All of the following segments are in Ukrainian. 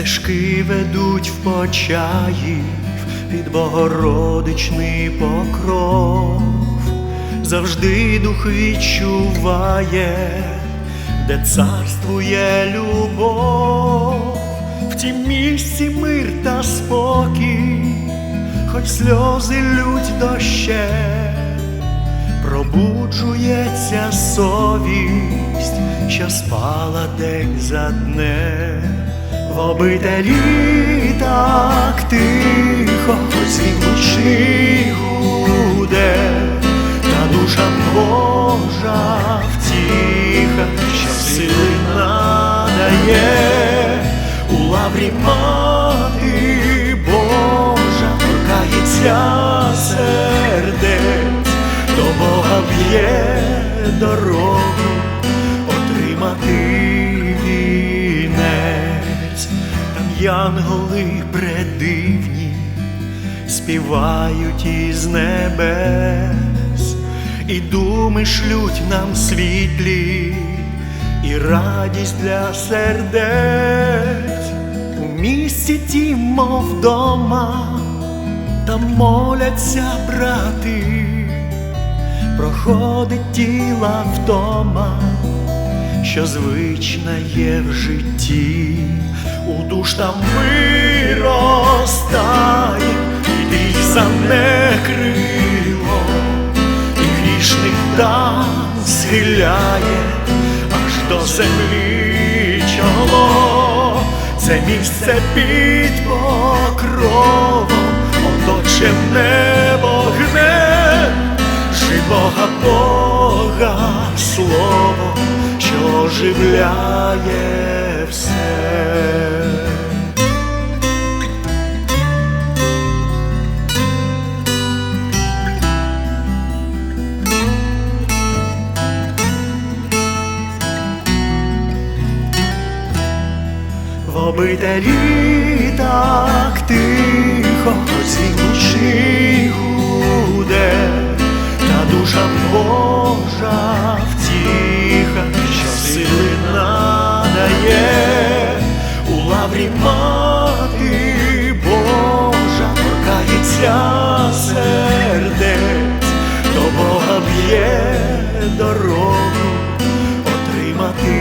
стежки ведуть в Почаїв під Богородичний покров, завжди дух відчуває, де царствує любов, в тім місці мир та спокій, хоч сльози лють дощем пробуджується совість, що спала день за днем, в обителі так тихо, хоч світ гучний гуде, та душа Божа втіха, що сили надає. У лаврі мати Божа торкається сердець, до Бога б'є дорогу янголи предивні співають із небес, і думи шлють нам світлі, і радість для сердець. У місті ті, мов дома, там моляться брати, проходить тіла вдома, що звична є в житті, у душ там виростає, і ти саме крило, і грішник там схиляє аж до землі чоло, це місце під покровом, оточене вогнем, живого Бога слово, оживляє все. В обителі у мати Божа торкається сердець, до Бога б'є дорогу. Отримати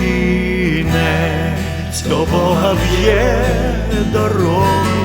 вінець, до Бога б'є дорогу